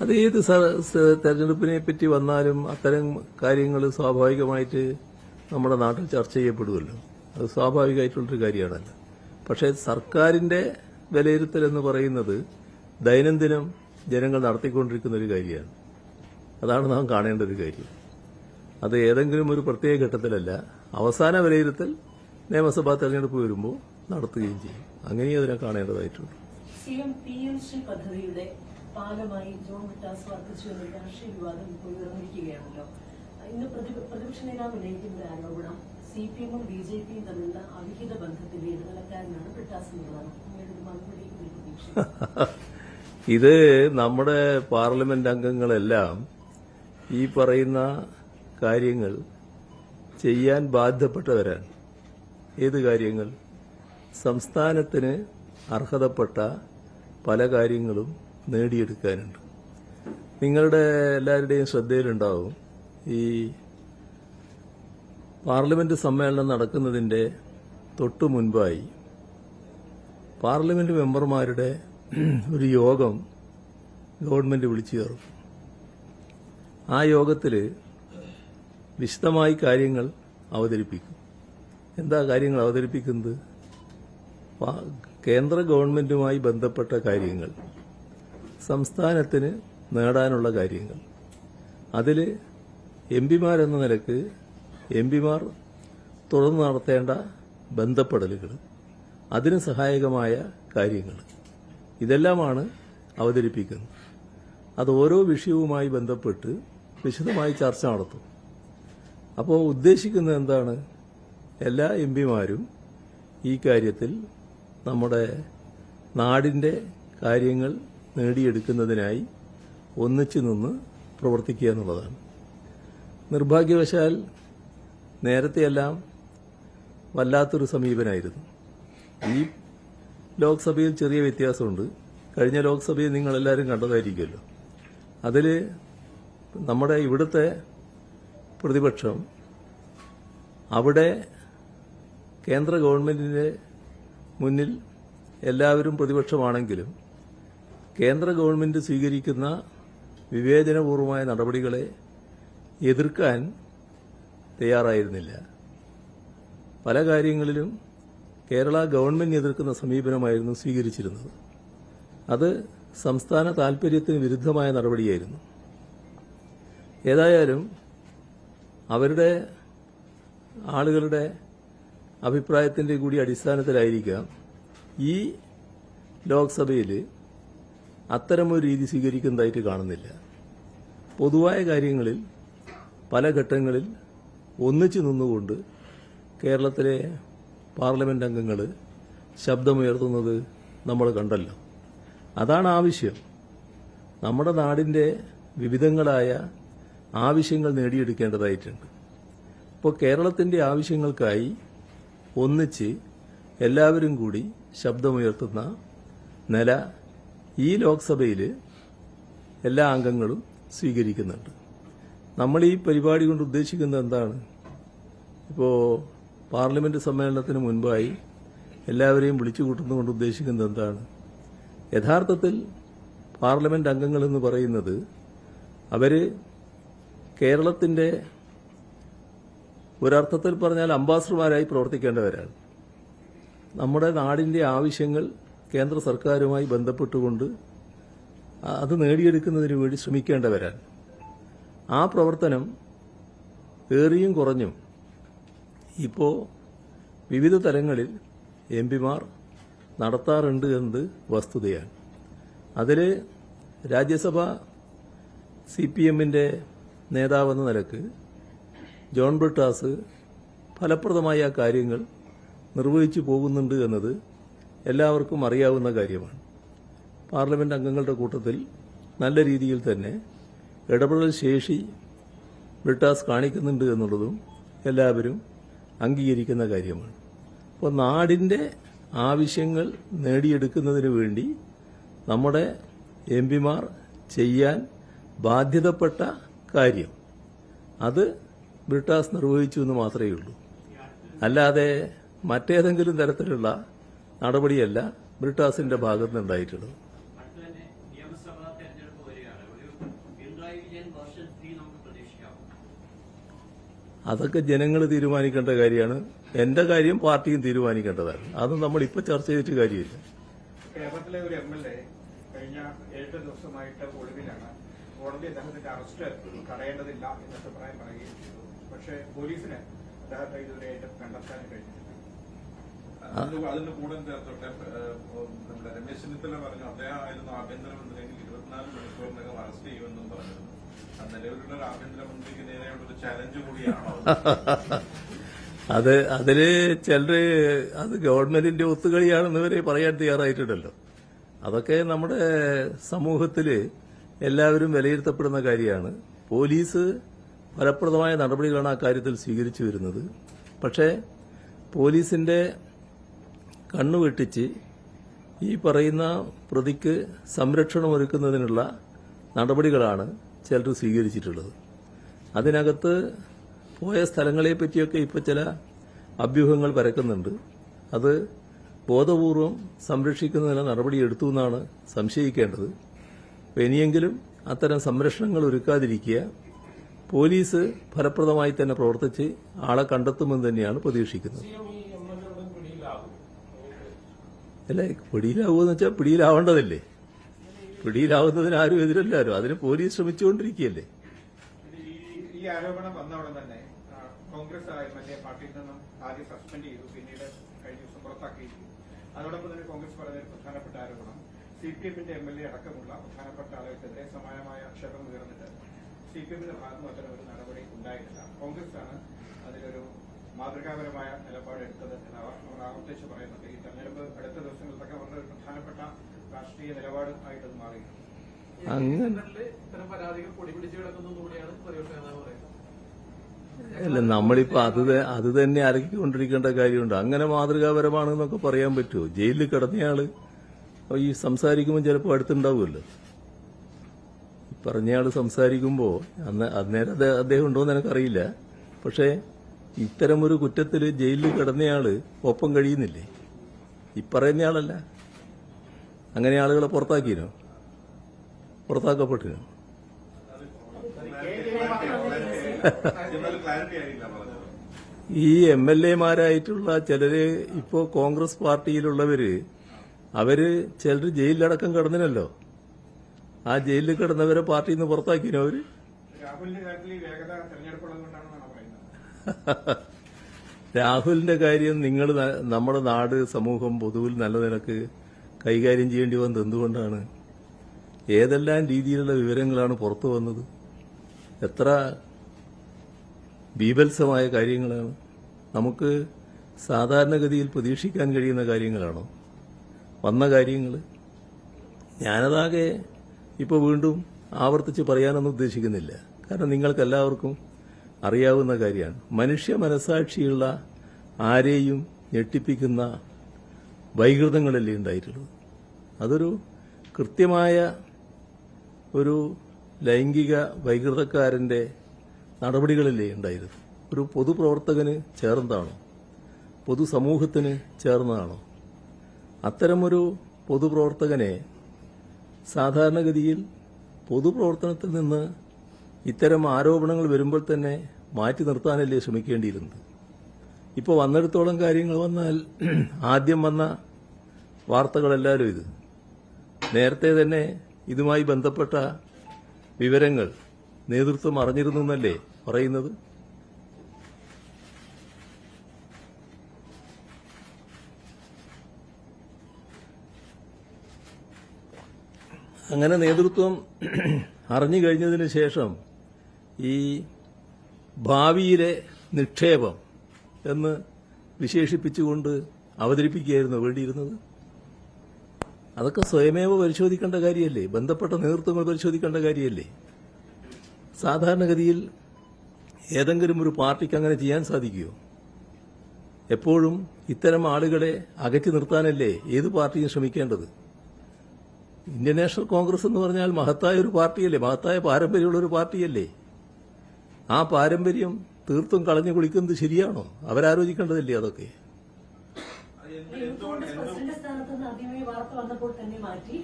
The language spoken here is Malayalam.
അത് ഏത് തെരഞ്ഞെടുപ്പിനെ പറ്റി വന്നാലും അത്തരം കാര്യങ്ങൾ സ്വാഭാവികമായിട്ട് നമ്മുടെ നാട്ടിൽ ചർച്ച ചെയ്യപ്പെടുമല്ലോ. അത് സ്വാഭാവികമായിട്ടുള്ളൊരു കാര്യമാണല്ലോ. പക്ഷേ സർക്കാരിന്റെ വിലയിരുത്തൽ എന്ന് പറയുന്നത് ദൈനംദിനം ജനങ്ങൾ നടത്തിക്കൊണ്ടിരിക്കുന്ന ഒരു കാര്യമാണ്. അതാണ് നാം കാണേണ്ട ഒരു കാര്യം. അത് ഏതെങ്കിലും ഒരു പ്രത്യേക ഘട്ടത്തിലല്ല. അവസാന വിലയിരുത്തൽ നിയമസഭാ തെരഞ്ഞെടുപ്പ് വരുമ്പോൾ നടത്തുകയും ചെയ്യും. അങ്ങനെയും അതിനെ കാണേണ്ടതായിട്ടുണ്ട്. ഭാഗമായി ജോൺ വിട്ടാസ് വർദ്ധിച്ചു എന്ന രാഷ്ട്രീയ വിവാദം ഇപ്പോൾ ഉയർന്നിരിക്കുകയാണല്ലോ. ഇന്ന് പ്രതി- പ്രതിപക്ഷ നേതാവ് ഉന്നയിക്കുന്ന ആരോപണം സി പി എമ്മും ബി ജെ പിയും തമ്മിലുള്ള അവിഹിത ബന്ധത്തിന്റെ ഇടനിലക്കാരനാണ് വിട്ടാസ് ഇത് നമ്മുടെ പാർലമെന്റ് അംഗങ്ങളെല്ലാം ഈ പറയുന്ന കാര്യങ്ങൾ ചെയ്യാൻ ബാധ്യപ്പെട്ടവരാണ്. ഏത് കാര്യങ്ങൾ? സംസ്ഥാനത്തിന് അർഹതപ്പെട്ട പല കാര്യങ്ങളും നേടിയെടുക്കാനുണ്ട്. നിങ്ങളുടെ എല്ലാവരുടെയും ശ്രദ്ധയിലുണ്ടാവും ഈ പാർലമെന്റ് സമ്മേളനം നടക്കുന്നതിന്റെ തൊട്ടു മുൻപായി പാർലമെന്റ് മെമ്പർമാരുടെ ഒരു യോഗം ഗവൺമെന്റ് വിളിച്ചു ചേർക്കും. ആ യോഗത്തിൽ വിശദമായി കാര്യങ്ങൾ അവതരിപ്പിക്കും. എന്താ കാര്യങ്ങൾ അവതരിപ്പിക്കുന്നത്? കേന്ദ്ര ഗവൺമെന്റുമായി ബന്ധപ്പെട്ട കാര്യങ്ങൾ. സംസ്ഥാനത്തിന് നേടാനുള്ള കാര്യങ്ങൾ. അതിൽ എം പിമാരെന്ന നിലയ്ക്ക് എം പിമാർ തുടർന്ന് നടത്തേണ്ട ബന്ധപ്പെടലുകൾ അതിന് സഹായകമായ കാര്യങ്ങൾ. ഇതെല്ലാമാണ് അവതരിപ്പിക്കുന്നത്. അത് ഓരോ വിഷയവുമായി ബന്ധപ്പെട്ട് വിശദമായി ചർച്ച നടത്തും. അപ്പോൾ ഉദ്ദേശിക്കുന്നത് എന്താണ്? എല്ലാ എം പിമാരും ഈ കാര്യത്തിൽ നമ്മുടെ നാടിന്റെ കാര്യങ്ങൾ നേടിയെടുക്കുന്നതിനായി ഒന്നിച്ചു നിന്ന് പ്രവർത്തിക്കുക എന്നുള്ളതാണ്. നിർഭാഗ്യവശാൽ നേരത്തെയെല്ലാം വല്ലാത്തൊരു സമീപനായിരുന്നു. ഈ ലോക്സഭയിൽ ചെറിയ വ്യത്യാസമുണ്ട്. കഴിഞ്ഞ ലോക്സഭയിൽ നിങ്ങളെല്ലാവരും കണ്ടതായിരിക്കുമല്ലോ. അതിൽ നമ്മുടെ ഇവിടുത്തെ പ്രതിപക്ഷം അവിടെ കേന്ദ്ര ഗവൺമെന്റിന്റെ മുന്നിൽ എല്ലാവരും പ്രതിപക്ഷമാണെങ്കിലും കേന്ദ്ര ഗവൺമെന്റ് സ്വീകരിക്കുന്ന വിവേചനപൂർവമായ നടപടികളെ എതിർക്കാൻ തയ്യാറായിരുന്നില്ല. പല കാര്യങ്ങളിലും കേരള ഗവൺമെന്റ് എതിർക്കുന്ന സമീപനമായിരുന്നു സ്വീകരിച്ചിരുന്നത്. അത് സംസ്ഥാന താൽപര്യത്തിന് വിരുദ്ധമായ നടപടിയായിരുന്നു. ഏതായാലും അവരുടെ ആളുകളുടെ അഭിപ്രായത്തിന്റെ കൂടി അടിസ്ഥാനത്തിലായിരിക്കാം ഈ ലോക്സഭയിൽ അത്തരമൊരു രീതി സ്വീകരിക്കുന്നതായിട്ട് കാണുന്നില്ല. പൊതുവായ കാര്യങ്ങളിൽ പല ഘട്ടങ്ങളിൽ ഒന്നിച്ചു നിന്നുകൊണ്ട് കേരളത്തിലെ പാർലമെന്റ് അംഗങ്ങൾ ശബ്ദമുയർത്തുന്നത് നമ്മൾ കണ്ടല്ലോ. അതാണ് ആവശ്യം. നമ്മുടെ നാടിന്റെ വിവിധങ്ങളായ ആവശ്യങ്ങൾ നേടിയെടുക്കേണ്ടതായിട്ടുണ്ട്. ഇപ്പോൾ കേരളത്തിന്റെ ആവശ്യങ്ങൾക്കായി ഒന്നിച്ച് എല്ലാവരും കൂടി ശബ്ദമുയർത്തുന്ന നില ഈ ലോക്സഭയിൽ എല്ലാ അംഗങ്ങളും സ്വീകരിക്കുന്നുണ്ട്. നമ്മൾ ഈ പരിപാടി കൊണ്ട് ഉദ്ദേശിക്കുന്നത് എന്താണ്? ഇപ്പോൾ പാർലമെന്റ് സമ്മേളനത്തിന് മുൻപായി എല്ലാവരെയും വിളിച്ചു കൂട്ടുന്നതുകൊണ്ട് ഉദ്ദേശിക്കുന്നത് എന്താണ്? യഥാർത്ഥത്തിൽ പാർലമെന്റ് അംഗങ്ങൾ എന്ന് പറയുന്നത് അവർ കേരളത്തിന്റെ ഒരർത്ഥത്തിൽ പറഞ്ഞാൽ അംബാസഡർമാരായി പ്രവർത്തിക്കേണ്ടവരാണ്. നമ്മുടെ നാടിന്റെ ആവശ്യങ്ങൾ കേന്ദ്ര സർക്കാരുമായി ബന്ധപ്പെട്ടുകൊണ്ട് അത് നേടിയെടുക്കുന്നതിന് വേണ്ടി ശ്രമിക്കേണ്ടവരാണ്. ആ പ്രവർത്തനം ഏറിയും കുറഞ്ഞും ഇപ്പോൾ വിവിധ തലങ്ങളിൽ എം പിമാർ നടത്താറുണ്ട് എന്നത് വസ്തുതയാണ്. അതിൽ രാജ്യസഭ സി പി എമ്മിന്റെ നേതാവെന്ന നിലയ്ക്ക് ജോൺ ബ്രിട്ടാസ് ഫലപ്രദമായ കാര്യങ്ങൾ നിർവഹിച്ചു പോകുന്നുണ്ട് എന്നത് എല്ലാവർക്കും അറിയാവുന്ന കാര്യമാണ്. പാർലമെന്റ് അംഗങ്ങളുടെ കൂട്ടത്തിൽ നല്ല രീതിയിൽ തന്നെ ഇടപെടൽ ശേഷി ബ്രിട്ടാസ് കാണിക്കുന്നുണ്ട് എന്നുള്ളതും എല്ലാവരും അംഗീകരിക്കുന്ന കാര്യമാണ്. അപ്പോൾ നാടിന്റെ ആവശ്യങ്ങൾ നേടിയെടുക്കുന്നതിന് വേണ്ടി നമ്മുടെ എം പിമാർ ചെയ്യാൻ ബാധ്യതപ്പെട്ട കാര്യം അത് ബ്രിട്ടാസ് നിർവഹിച്ചു എന്ന് മാത്രമേ ഉള്ളൂ. അല്ലാതെ മറ്റേതെങ്കിലും തരത്തിലുള്ള നടപടിയല്ല. ബ്രിട്ടാസിന്റെ ഭാഗത്ത് നിന്നുണ്ടായിട്ടുള്ളത് അതൊക്കെ ജനങ്ങൾ തീരുമാനിക്കേണ്ട കാര്യമാണ്. എന്റെ കാര്യം പാർട്ടിയും തീരുമാനിക്കേണ്ടതാണ്. അത് നമ്മൾ ഇപ്പൊ ചർച്ച ചെയ്തിട്ട് കാര്യമില്ല. കേരളത്തിലെ ഒരു എം എൽ എ കഴിഞ്ഞ ഏഴ് ദിവസമായിട്ട് ഒളിവിലാണ്. കോടതി അദ്ദേഹത്തിന്റെ അറസ്റ്റ് തടയേണ്ടതില്ല എന്ന അഭിപ്രായം പറയുകയും ചെയ്തു. പക്ഷേ പോലീസിന് അദ്ദേഹത്തെ ഇതുവരെയായിട്ട് കണ്ടെത്താൻ കഴിഞ്ഞിട്ടില്ല. അതിന് അതിന് കൂടെ ചേർത്തോട്ടെ. നമ്മുടെ രമേശ് ചെന്നിത്തല പറഞ്ഞു അദ്ദേഹം ആയിരുന്നു ആഭ്യന്തരമന്ത്രിയെങ്കിൽ ഇരുപത്തിനാല് മണിക്കൂറിനകം അറസ്റ്റ് ചെയ്യുമെന്നും പറഞ്ഞു നിലവിലുള്ള ആഭ്യന്തരമന്ത്രിക്ക് നേരെയുള്ള ഒരു ചലഞ്ച് കൂടിയാണോ അത്? അതിൽ ചിലര് അത് ഗവൺമെന്റിന്റെ ഒത്തുകളിയാണെന്ന് വരെ പറയാൻ തയ്യാറായിട്ടുണ്ടല്ലോ. അതൊക്കെ നമ്മുടെ സമൂഹത്തിൽ എല്ലാവരും വിലയിരുത്തപ്പെടുന്ന കാര്യമാണ്. പോലീസ് ഫലപ്രദമായ നടപടികളാണ് ആ കാര്യത്തിൽ സ്വീകരിച്ചു വരുന്നത്. പക്ഷേ പോലീസിന്റെ കണ്ണു വെട്ടിച്ച് ഈ പറയുന്ന പ്രതിക്ക് സംരക്ഷണമൊരുക്കുന്നതിനുള്ള നടപടികളാണ് ചിലർ സ്വീകരിച്ചിട്ടുള്ളത്. അതിനകത്ത് പോയ സ്ഥലങ്ങളെ പറ്റിയൊക്കെ ഇപ്പോൾ ചില അഭ്യൂഹങ്ങൾ പരക്കുന്നുണ്ട്. അത് ബോധപൂർവം സംരക്ഷിക്കുന്നതിന് നടപടി എടുത്തു എന്നാണ് സംശയിക്കേണ്ടത്. ഇനിയെങ്കിലും അത്തരം സംരക്ഷണങ്ങൾ ഒരുക്കാതിരിക്കുക. പോലീസ് ഫലപ്രദമായി തന്നെ പ്രവർത്തിച്ച് ആളെ കണ്ടെത്തുമെന്ന് തന്നെയാണ് പ്രതീക്ഷിക്കുന്നത്. അല്ലേ പിടിയിലാവുമെന്ന് വെച്ചാൽ പിടിയിലാവേണ്ടതല്ലേ? പിടിയിലാവുന്നതിന് ആരും എതിരല്ലാരോ. അതിന് പോലീസ് ശ്രമിച്ചുകൊണ്ടിരിക്കുകയല്ലേ? ഈ- ആരോപണം തന്നെ കോൺഗ്രസ് ആദ്യം സസ്പെൻഡ് ചെയ്തു പിന്നീട് ദിവസം തന്നെ കോൺഗ്രസ് ഒരു ആരോപണം സി പി എമ്മിന്റെ അടക്കമുള്ള ഉയർന്നിട്ട് അത്തരം ഒരു നടപടി ഉണ്ടായിട്ടില്ല കോൺഗ്രസ് ആണ് അതിലൊരു മാതൃകാപരമായ നിലപാടെടുത്തത് എന്ന് അവർ അവർ ആവർത്തിച്ച് പറയുന്നുണ്ട്. ഈ തെരഞ്ഞെടുപ്പ് അടുത്ത ദിവസങ്ങളിലൊക്കെ വളരെ ഒരു പ്രധാനപ്പെട്ട രാഷ്ട്രീയ നിലപാട് ആയിട്ട് അത് മാറി. ഇത്തരം പരാതികൾ പൊടിപിടിച്ച് കിടക്കുന്നതുകൂടിയാണ് പ്രതിപക്ഷ നേതാവ് പറയുന്നത്. അല്ല നമ്മളിപ്പോ അത് അത് തന്നെ അരക്കിക്കൊണ്ടിരിക്കേണ്ട കാര്യമുണ്ട്. അങ്ങനെ മാതൃകാപരമാണെന്നൊക്കെ പറയാൻ പറ്റുമോ? ജയിലിൽ കിടന്നയാൾ ഈ സംസാരിക്കുമ്പോൾ ചിലപ്പോൾ അടുത്തുണ്ടാവുമല്ലോ. പറഞ്ഞയാൾ സംസാരിക്കുമ്പോ അന്ന് അന്നേരം അദ്ദേഹം അദ്ദേഹം ഉണ്ടോന്ന് എനിക്കറിയില്ല. പക്ഷേ ഇത്തരമൊരു കുറ്റത്തിൽ ജയിലിൽ കിടന്നയാൾ ഒപ്പം കഴിയുന്നില്ലേ? ഈ പറയുന്നയാളല്ല അങ്ങനെ ആളുകളെ ആയില്ല പറഞ്ഞത് ഈ എം എൽ എമാരായിട്ടുള്ള ചിലര് ഇപ്പോ കോൺഗ്രസ് പാർട്ടിയിലുള്ളവര് അവർ ചിലർ ജയിലിലടക്കം കിടന്നിനല്ലോ ആ ജയിലിൽ കിടന്നവരെ പാർട്ടിയിൽ നിന്ന് പുറത്താക്കിനോ അവർ? രാഹുലിന്റെ കാര്യത്തിൽ വേഗത തെരഞ്ഞെടുപ്പുള്ളത് കൊണ്ടാണെന്നാണ് പറയുന്നത്? രാഹുലിന്റെ കാര്യം നിങ്ങൾ നമ്മുടെ നാട് സമൂഹം പൊതുവിൽ നല്ല നിലയ്ക്ക് കൈകാര്യം ചെയ്യേണ്ടി വന്നത് എന്തുകൊണ്ടാണ്? ഏതെല്ലാം രീതിയിലുള്ള വിവരങ്ങളാണ് പുറത്തു വന്നത്? എത്ര ബീഭത്സമായ കാര്യങ്ങളാണ്? നമുക്ക് സാധാരണഗതിയിൽ പ്രതീക്ഷിക്കാൻ കഴിയുന്ന കാര്യങ്ങളാണോ? വന്ന കാര്യങ്ങൾ ഞാനതാകെ ഇപ്പോൾ വീണ്ടും ആവർത്തിച്ച് പറയാനൊന്നും ഉദ്ദേശിക്കുന്നില്ല. കാരണം നിങ്ങൾക്കെല്ലാവർക്കും അറിയാവുന്ന കാര്യമാണ്. മനുഷ്യ മനസാക്ഷിയുള്ള ആരെയും ഞെട്ടിപ്പിക്കുന്ന വൈകൃതങ്ങളല്ലേ ഉണ്ടായിട്ടുള്ളത് അതൊരു കൃത്യമായ ഒരു ലൈംഗിക വൈകൃതക്കാരന്റെ നടപടികളല്ലേ ഉണ്ടായിരുന്നു. ഒരു പൊതുപ്രവർത്തകന് ചേർന്നതാണോ? പൊതുസമൂഹത്തിന് ചേർന്നതാണോ? അത്തരമൊരു പൊതുപ്രവർത്തകനെ സാധാരണഗതിയിൽ പൊതുപ്രവർത്തനത്തിൽ നിന്ന് ഇത്തരം ആരോപണങ്ങൾ വരുമ്പോൾ തന്നെ മാറ്റി നിർത്താനല്ലേ ശ്രമിക്കേണ്ടിയിരുന്നത്? ഇപ്പോൾ വന്നിടത്തോളം കാര്യങ്ങൾ വന്നാൽ ആദ്യം വന്ന വാർത്തകളെല്ലാവരും ഇത്. നേരത്തെ തന്നെ ഇതുമായി ബന്ധപ്പെട്ട വിവരങ്ങൾ നേതൃത്വം അറിഞ്ഞിരുന്നു എന്നല്ലേ പറയുന്നത്? അങ്ങനെ നേതൃത്വം അറിഞ്ഞു കഴിഞ്ഞതിന് ശേഷം ഈ ഭാവിയിലെ നിക്ഷേപം എന്ന് വിശേഷിപ്പിച്ചുകൊണ്ട് അവതരിപ്പിക്കുകയായിരുന്നു വേണ്ടിയിരുന്നത് അതൊക്കെ സ്വയമേവ പരിശോധിക്കേണ്ട കാര്യമല്ലേ? ബന്ധപ്പെട്ട നേതൃത്വങ്ങൾ പരിശോധിക്കേണ്ട കാര്യമല്ലേ? സാധാരണഗതിയിൽ ഏതെങ്കിലും ഒരു പാർട്ടിക്ക് അങ്ങനെ ചെയ്യാൻ സാധിക്കുമോ? എപ്പോഴും ഇത്തരം ആളുകളെ അകറ്റി നിർത്താനല്ലേ ഏത് പാർട്ടിയും ശ്രമിക്കേണ്ടത്? ഇന്ത്യൻ നാഷണൽ കോൺഗ്രസ് എന്ന് പറഞ്ഞാൽ മഹത്തായ ഒരു പാർട്ടിയല്ലേ? മഹത്തായ പാരമ്പര്യമുള്ള ഒരു പാർട്ടിയല്ലേ? ആ പാരമ്പര്യം തീർത്തും കളഞ്ഞു കുളിക്കുന്നത് ശരിയാണോ? അവരാലോചിക്കേണ്ടതല്ലേ അതൊക്കെ? യൂത്ത് കോൺഗ്രസ് പ്രസിഡന്റ് സ്ഥാനത്ത് നിന്ന് ആദ്യമേ വാർത്ത വന്നപ്പോൾ തന്നെ മാറ്റി.